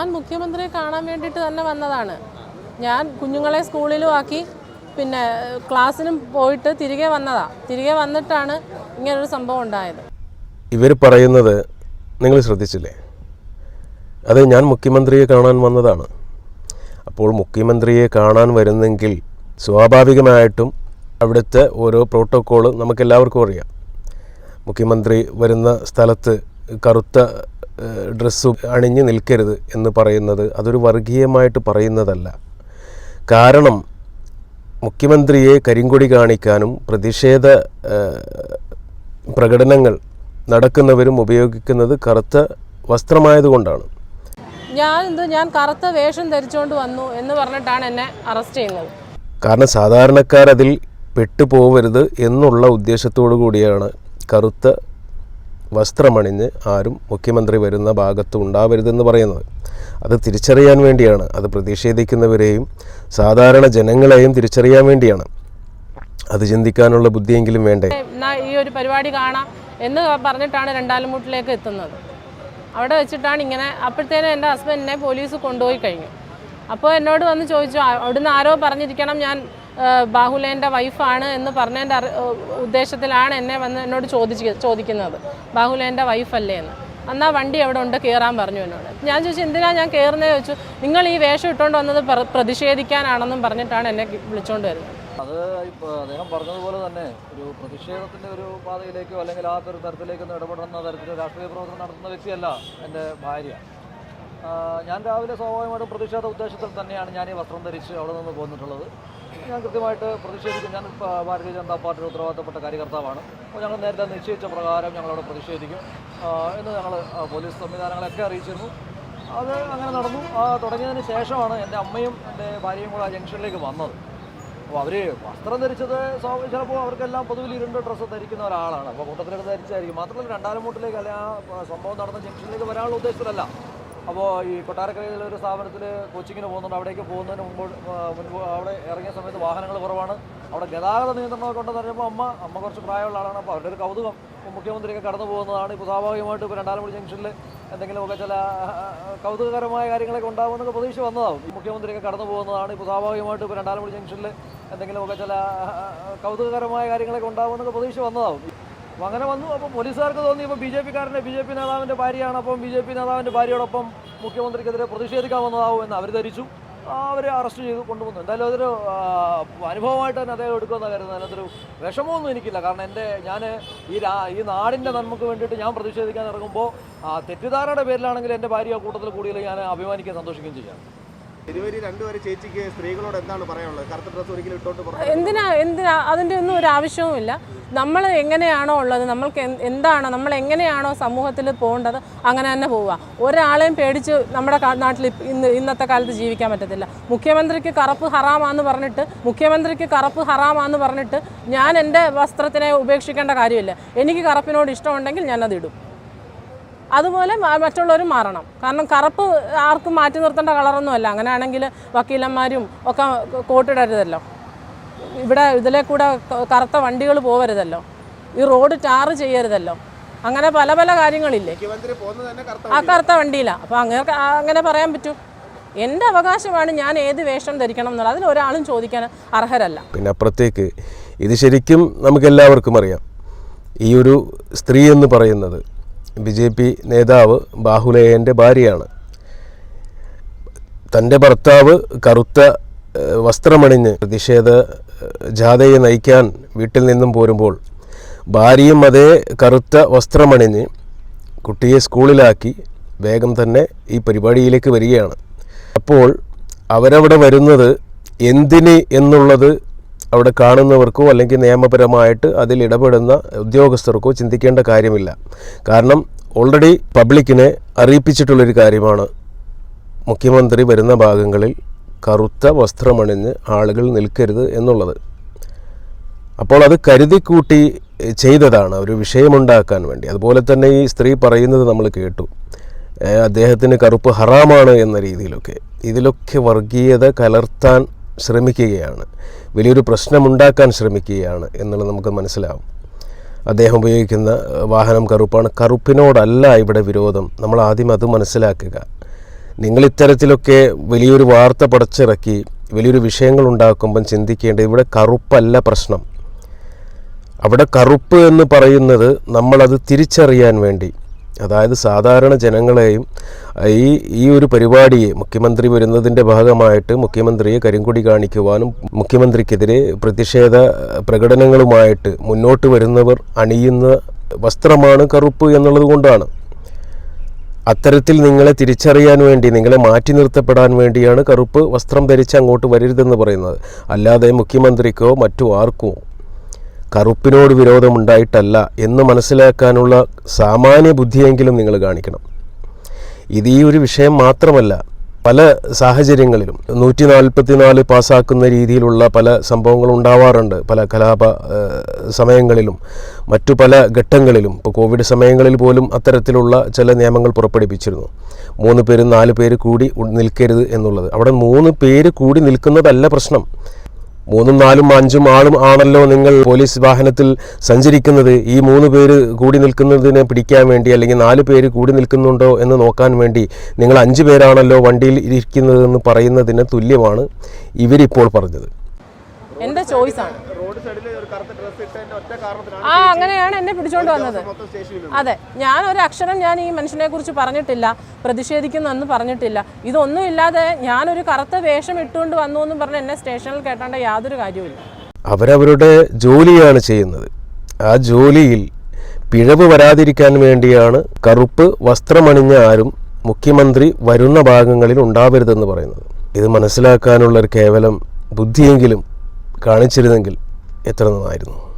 ഞാൻ മുഖ്യമന്ത്രിയെ കാണാൻ വേണ്ടിയിട്ട് തന്നെ വന്നതാണ്. ഞാൻ കുഞ്ഞുങ്ങളെ സ്കൂളിലും ആക്കി പിന്നെ ക്ലാസ്സിനും പോയിട്ട് തിരികെ വന്നതാ. തിരികെ വന്നിട്ടാണ് ഇങ്ങനൊരു സംഭവം ഉണ്ടായത്. ഇവർ പറയുന്നത് നിങ്ങൾ ശ്രദ്ധിച്ചില്ലേ? അത് ഞാൻ മുഖ്യമന്ത്രിയെ കാണാൻ വന്നതാണ്. അപ്പോൾ മുഖ്യമന്ത്രിയെ കാണാൻ വരുന്നെങ്കിൽ സ്വാഭാവികമായിട്ടും അവിടുത്തെ ഓരോ പ്രോട്ടോക്കോൾ നമുക്കെല്ലാവർക്കും അറിയാം. മുഖ്യമന്ത്രി വരുന്ന സ്ഥലത്ത് കറുത്ത ഡ്രസ്സ് അണിഞ്ഞു നിൽക്കരുത് എന്ന് പറയുന്നത് അതൊരു വർഗീയമായിട്ട് പറയുന്നതല്ല. കാരണം മുഖ്യമന്ത്രിയെ കരിങ്കൊടി കാണിക്കാനും പ്രതിഷേധ പ്രകടനങ്ങൾ നടക്കുന്നവരും ഉപയോഗിക്കുന്നത് കറുത്ത വസ്ത്രമായതുകൊണ്ടാണ്. ഞാൻ എന്ത് ഞാൻ കറുത്ത വേഷം ധരിച്ചുകൊണ്ട് വന്നു എന്ന് പറഞ്ഞിട്ടാണ് എന്നെ അറസ്റ്റ് ചെയ്യുന്നത്. കാരണം സാധാരണക്കാരതിൽ പെട്ടുപോകരുത് എന്നുള്ള ഉദ്ദേശത്തോടു കൂടിയാണ് കറുത്ത വസ്ത്രമണിഞ്ഞ് ആരും മുഖ്യമന്ത്രി വരുന്ന ഭാഗത്ത് ഉണ്ടാവരുതെന്ന് പറയുന്നത്. അത് തിരിച്ചറിയാൻ വേണ്ടിയാണ്. അത് പ്രതിഷേധിക്കുന്നവരെയും സാധാരണ ജനങ്ങളെയും തിരിച്ചറിയാൻ വേണ്ടിയാണ്. അത് ചിന്തിക്കാനുള്ള ബുദ്ധിയെങ്കിലും വേണ്ടേ? ഈ ഒരു പരിപാടി കാണാം എന്ന് പറഞ്ഞിട്ടാണ് രണ്ടാലുമുട്ടിലേക്ക് എത്തുന്നത്. അവിടെ വെച്ചിട്ടാണ് ഇങ്ങനെ അപ്പോഴത്തേനും എന്റെ ഹസ്ബൻഡിനെ പോലീസ് കൊണ്ടുപോയി കഴിഞ്ഞു. അപ്പോൾ എന്നോട് വന്ന് ചോദിച്ചു "ആ, അവിടുന്ന് ആരോ പറഞ്ഞിരിക്കണം ഞാൻ ബാഹുലേന്റെ വൈഫാണ് എന്ന് പറഞ്ഞതിന്റെ ഉദ്ദേശത്തിലാണ് എന്നെ വന്ന് എന്നോട് ചോദിച്ച് ചോദിക്കുന്നത്. ബാഹുലേന്റെ വൈഫല്ലേ എന്ന്. എന്നാൽ വണ്ടി എവിടെ ഉണ്ട്? കയറാൻ പറഞ്ഞു എന്നോട്. ഞാൻ ചോദിച്ചു എന്തിനാ ഞാൻ കയറുന്നത് ചോദിച്ചു നിങ്ങൾ ഈ വേഷം ഇട്ടുകൊണ്ട് വന്നത് പ്ര- പ്രതിഷേധിക്കാനാണെന്നും പറഞ്ഞിട്ടാണ് എന്നെ വിളിച്ചുകൊണ്ട് വരുന്നത്. അത് ഇപ്പോൾ അദ്ദേഹം പറഞ്ഞതുപോലെ തന്നെ ഒരു പ്രതിഷേധത്തിന്റെ ഒരു പാതയിലേക്കോ അല്ലെങ്കിൽ ആ ഒരു തരത്തിലേക്കൊന്നും ഇടപെടുന്ന തരത്തിൽ രാഷ്ട്രീയ പ്രവർത്തനം നടത്തുന്ന വ്യക്തിയല്ല എന്റെ ഭാര്യ. ഞാൻ രാവിലെ സ്വാഭാവികമായിട്ടും പ്രതിഷേധ ഉദ്ദേശത്തിൽ തന്നെയാണ് ഞാൻ ഈ വസ്ത്രം ധരിച്ച് അവിടെ നിന്ന് പോന്നിട്ടുള്ളത്. ഞാൻ കൃത്യമായിട്ട് പ്രതിഷേധിക്കും. ഞാൻ ഭാരതീയ ജനതാ പാർട്ടിയുടെ ഉത്തരവാദിത്തപ്പെട്ട കാര്യകർത്താവാണ്. അപ്പോൾ ഞങ്ങൾ നേരത്തെ നിശ്ചയിച്ച പ്രകാരം ഞങ്ങളവിടെ പ്രതിഷേധിക്കും. എന്ന് ഞങ്ങൾ പോലീസ് സംവിധാനങ്ങളൊക്കെ അറിയിച്ചിരുന്നു. അത് അങ്ങനെ നടന്നു. തുടങ്ങിയതിന് ശേഷമാണ് എന്റെ അമ്മയും എന്റെ ഭാര്യയും കൂടെ ആ ജംഗ്ഷനിലേക്ക് വന്നത്. അപ്പോൾ അവർ വസ്ത്രം ധരിച്ചത് ചിലപ്പോൾ അവർക്കെല്ലാം പൊതുവിൽ ഇരുണ്ട ഡ്രസ്സ് ധരിക്കുന്ന ഒരാളാണ്. അപ്പോൾ കൂട്ടത്തിലൊക്കെ ധരിച്ചായിരിക്കും. മാത്രമല്ല രണ്ടാലും മൂട്ടിലേക്ക് അല്ലെ ആ സംഭവം നടന്ന ജംഗ്ഷനിലേക്ക് വരാനുള്ള ഉദ്ദേശത്തിലല്ല. അപ്പോൾ ഈ കൊട്ടാരക്കരയിൽ ഒരു സ്ഥാപനത്തിൽ കോച്ചിങ്ങിന് പോകുന്നുണ്ട്. അവിടേക്ക് പോകുന്നതിന് മുമ്പ് മുൻപ് അവിടെ ഇറങ്ങിയ സമയത്ത് വാഹനങ്ങൾ കുറവാണ്. അവിടെ ഗതാഗത നിയന്ത്രണമൊക്കെ ഉണ്ടെന്ന് പറയുമ്പോൾ അമ്മ അമ്മ കുറച്ച് പ്രായമുള്ള ആളാണ്. അപ്പോൾ അവരുടെ ഒരു കൗതുകം മുഖ്യമന്ത്രിയൊക്കെ കടന്നു പോകുന്നതാണ്. ഇപ്പോൾ സ്വാഭാവികമായിട്ട് ഇപ്പോൾ രണ്ടാലമുടി ജംഗ്ഷനിൽ എന്തെങ്കിലുമൊക്കെ ചില കൗതുകകരമായ കാര്യങ്ങളൊക്കെ ഉണ്ടാകുമെന്നൊക്കെ പ്രതീക്ഷ വന്നതാവും. മുഖ്യമന്ത്രിയൊക്കെ കടന്നു പോകുന്നതാണ്. ഇപ്പോൾ സ്വാഭാവികമായിട്ട് ഇപ്പോൾ രണ്ടാലമുടി ജംഗ്ഷനിൽ എന്തെങ്കിലുമൊക്കെ ചില കൗതുകകരമായ കാര്യങ്ങളൊക്കെ ഉണ്ടാകുമെന്നൊക്കെ പ്രതീക്ഷ വന്നതാവും. അപ്പോൾ അങ്ങനെ വന്നു. അപ്പോൾ പോലീസുകാർക്ക് തോന്നി ഇപ്പോൾ ബി ജെ പിക്കാരന്റെ ബി ജെ പി നേതാവിന്റെ ഭാര്യയാണ്. അപ്പം ബി ജെ പി നേതാവിന്റെ ഭാര്യയോടൊപ്പം മുഖ്യമന്ത്രിക്കെതിരെ പ്രതിഷേധിക്കാൻ വന്നതാവും എന്ന് അവർ ധരിച്ചു. അവരെ അറസ്റ്റ് ചെയ്ത് കൊണ്ടുവന്നു. എന്തായാലും അതൊരു അനുഭവമായിട്ട് തന്നെ അദ്ദേഹം എടുക്കുമെന്നാണ് കരുതുന്നത്. അതിനകത്തൊരു വിഷമമൊന്നും എനിക്കില്ല. കാരണം എന്റെ ഞാൻ ഈ രാ ഈ നാടിന്റെ നന്മക്ക് വേണ്ടിയിട്ട് ഞാൻ പ്രതിഷേധിക്കാൻ ഇറങ്ങുമ്പോൾ ആ തെറ്റിദ്ധാരണയുടെ പേരിലാണെങ്കിൽ എന്റെ ഭാര്യ കൂട്ടത്തിൽ കൂടിയാൽ ഞാൻ അഭിമാനിക്കുകയും സന്തോഷിക്കുകയും ചെയ്യാം. ചേച്ചിക്ക് സ്ത്രീകളോട് എന്താണ് എന്തിനാ എന്തിനാ? അതിന്റെ ഒന്നും ഒരു ആവശ്യവുമില്ല നമ്മൾ എങ്ങനെയാണോ ഉള്ളത് നമ്മൾക്ക് എന്താണ് നമ്മൾ എങ്ങനെയാണോ സമൂഹത്തിൽ പോകേണ്ടത് അങ്ങനെ തന്നെ പോവുക. ഒരാളെയും പേടിച്ച് നമ്മുടെ നാട്ടിൽ ഇന്ന് ഇന്നത്തെ കാലത്ത് ജീവിക്കാൻ പറ്റത്തില്ല. മുഖ്യമന്ത്രിക്ക് കറുപ്പ് ഹറാമാന്ന് പറഞ്ഞിട്ട് മുഖ്യമന്ത്രിക്ക് കറുപ്പ് ഹറാമാന്ന് പറഞ്ഞിട്ട് ഞാൻ എന്റെ വസ്ത്രത്തിനെ ഉപേക്ഷിക്കേണ്ട കാര്യമില്ല. എനിക്ക് കറുപ്പിനോട് ഇഷ്ടമുണ്ടെങ്കിൽ ഞാനത് ഇടും അതുപോലെ മറ്റുള്ളവരും മാറണം. കാരണം കറുപ്പ് ആർക്കും മാറ്റി നിർത്തേണ്ട കളറൊന്നും അല്ല അങ്ങനെയാണെങ്കിൽ വക്കീലന്മാരും ഒക്കെ കോട്ടിടരുതല്ലോ. ഇവിടെ ഇതിലെ കൂടെ കറുത്ത വണ്ടികൾ പോവരുതല്ലോ. ഈ റോഡ് ടാറ് ചെയ്യരുതല്ലോ. അങ്ങനെ പല പല കാര്യങ്ങളില്ലേ. ആ കറുത്ത വണ്ടിയിലാണ് അപ്പോൾ അങ്ങനെ അങ്ങനെ പറയാൻ പറ്റൂ. എന്റെ അവകാശമാണ് ഞാൻ ഏത് വേഷം ധരിക്കണം എന്നുള്ളത്. അതിൽ ഒരാളും ചോദിക്കാൻ അർഹരല്ല. പിന്നെ അപ്പുറത്തേക്ക് ഇത് ശരിക്കും നമുക്കെല്ലാവർക്കും അറിയാം. ഈ ഒരു സ്ത്രീ എന്ന് പറയുന്നത് ബി ജെ പി നേതാവ് ബാഹുലേയന്റെ ഭാര്യയാണ്. തന്റെ ഭർത്താവ് കറുത്ത വസ്ത്രമണിഞ്ഞ് പ്രതിഷേധ ജാഥയെ നയിക്കാൻ വീട്ടിൽ നിന്നും പോരുമ്പോൾ ഭാര്യയും അതേ കറുത്ത വസ്ത്രമണിഞ്ഞ് കുട്ടിയെ സ്കൂളിലാക്കി വേഗം തന്നെ ഈ പരിപാടിയിലേക്ക് വരികയാണ്. അപ്പോൾ അവരവിടെ വരുന്നത് എന്തിന് എന്നുള്ളത് അവിടെ കാണുന്നവർക്കോ അല്ലെങ്കിൽ നിയമപരമായിട്ട് അതിൽ ഇടപെടുന്ന ഉദ്യോഗസ്ഥർക്കോ ചിന്തിക്കേണ്ട കാര്യമില്ല. കാരണം ഓൾറെഡി പബ്ലിക്കിനെ അറിയിപ്പിച്ചിട്ടുള്ളൊരു കാര്യമാണ്. മുഖ്യമന്ത്രി വരുന്ന ഭാഗങ്ങളിൽ കറുത്ത വസ്ത്രമണിഞ്ഞ് ആളുകൾ നിൽക്കരുത് എന്നുള്ളത്. അപ്പോൾ അത് കരുതിക്കൂട്ടി ചെയ്തതാണ്. ഒരു വിഷയമുണ്ടാക്കാൻ വേണ്ടി. അതുപോലെ തന്നെ ഈ സ്ത്രീ പറയുന്നത് നമ്മൾ കേട്ടു. അദ്ദേഹത്തിന് കറുപ്പ് ഹറാമാണ് എന്ന രീതിയിലൊക്കെ. ഇതിലൊക്കെ വർഗീയത കലർത്താൻ ശ്രമിക്കുകയാണ്. വലിയൊരു പ്രശ്നമുണ്ടാക്കാൻ ശ്രമിക്കുകയാണ് എന്നുള്ളത് നമുക്ക് മനസ്സിലാവും. അദ്ദേഹം ഉപയോഗിക്കുന്ന വാഹനം കറുപ്പാണ്. കറുപ്പിനോടല്ല ഇവിടെ വിരോധം. നമ്മൾ ആദ്യം അത് മനസ്സിലാക്കുക. നിങ്ങൾ ഇത്തരത്തിലൊക്കെ വലിയൊരു വാർത്ത പടച്ചിറക്കി വലിയൊരു വിഷയങ്ങൾ ഉണ്ടാക്കുമ്പം ചിന്തിക്കേണ്ടത് ഇവിടെ കറുപ്പല്ല പ്രശ്നം. അവിടെ കറുപ്പ് എന്ന് പറയുന്നത് നമ്മളത് തിരിച്ചറിയാൻ വേണ്ടി അതായത് സാധാരണ ജനങ്ങളെയും ഈ ഈ ഒരു പരിപാടിയെ മുഖ്യമന്ത്രി വരുന്നതിന്റെ ഭാഗമായിട്ട് മുഖ്യമന്ത്രിയെ കരിങ്കൊടി കാണിക്കുവാനും മുഖ്യമന്ത്രിക്കെതിരെ പ്രതിഷേധ പ്രകടനങ്ങളുമായിട്ട് മുന്നോട്ട് വരുന്നവർ അണിയുന്ന വസ്ത്രമാണ് കറുപ്പ് എന്നുള്ളത് കൊണ്ടാണ്. അത്തരത്തിൽ നിങ്ങളെ തിരിച്ചറിയാൻ വേണ്ടി നിങ്ങളെ മാറ്റി നിർത്തപ്പെടാൻ വേണ്ടിയാണ് കറുപ്പ് വസ്ത്രം ധരിച്ച് അങ്ങോട്ട് വരരുതെന്ന് പറയുന്നത്. അല്ലാതെ മുഖ്യമന്ത്രിക്കോ മറ്റു ആർക്കോ കറുപ്പിനോട് വിരോധമുണ്ടായിട്ടല്ല എന്ന് മനസ്സിലാക്കാനുള്ള സാമാന്യ ബുദ്ധിയെങ്കിലും നിങ്ങൾ കാണിക്കണം. ഇത് ഈ ഒരു വിഷയം മാത്രമല്ല പല സാഹചര്യങ്ങളിലും നൂറ്റി നാൽപ്പത്തിനാല് പാസ്സാക്കുന്ന രീതിയിലുള്ള പല സംഭവങ്ങളും ഉണ്ടാവാറുണ്ട്. പല കലാപ സമയങ്ങളിലും മറ്റു പല ഘട്ടങ്ങളിലും. ഇപ്പോൾ കോവിഡ് സമയങ്ങളിൽ പോലും അത്തരത്തിലുള്ള ചില നിയമങ്ങൾ പുറപ്പെടുവിച്ചിരുന്നു. മൂന്ന് പേര് നാല് പേര് കൂടി നിൽക്കരുത് എന്നുള്ളത്. അവിടെ മൂന്ന് പേര് കൂടി നിൽക്കുന്നതല്ല പ്രശ്നം. മൂന്നും നാലും അഞ്ചും ആളും ആണല്ലോ നിങ്ങൾ പോലീസ് വാഹനത്തിൽ സഞ്ചരിക്കുന്നത്. ഈ മൂന്ന് പേര് കൂടി നിൽക്കുന്നതിനെ പിടിക്കാൻ വേണ്ടി അല്ലെങ്കിൽ നാല് പേര് കൂടി നിൽക്കുന്നുണ്ടോ എന്ന് നോക്കാൻ വേണ്ടി നിങ്ങൾ അഞ്ച് പേരാണല്ലോ വണ്ടിയിൽ ഇരിക്കുന്നതെന്ന് പറയുന്നതിന് തുല്യമാണ് ഇവരിപ്പോൾ പറഞ്ഞത്. എന്റെ ചോയ്സാണ് ആ അങ്ങനെയാണ് എന്നെ പിടിച്ചോണ്ട് വന്നത്. അതെ ഞാൻ ഒരു അക്ഷരം ഞാൻ ഈ മനുഷ്യനെ കുറിച്ച് പറഞ്ഞിട്ടില്ല പ്രതിഷേധിക്കുന്നെന്ന് പറഞ്ഞിട്ടില്ല. ഇതൊന്നും ഇല്ലാതെ ഞാനൊരു കറുത്ത വേഷം ഇട്ടുകൊണ്ട് വന്നു എന്ന് പറഞ്ഞ് എന്നെ സ്റ്റേഷനിൽ കേട്ടേണ്ട യാതൊരു കാര്യവുമില്ല. അവരവരുടെ ജോലിയാണ് ചെയ്യുന്നത്. ആ ജോലിയിൽ പിഴവ് വരാതിരിക്കാൻ വേണ്ടിയാണ് കറുപ്പ് വസ്ത്രമണിഞ്ഞ ആരും മുഖ്യമന്ത്രി വരുന്ന ഭാഗങ്ങളിൽ ഉണ്ടാവരുതെന്ന് പറയുന്നത്. ഇത് മനസ്സിലാക്കാനുള്ള ഒരു കേവലം ബുദ്ധിയെങ്കിലും കാണിച്ചിരുന്നെങ്കിൽ എത്ര നന്നായിരുന്നു?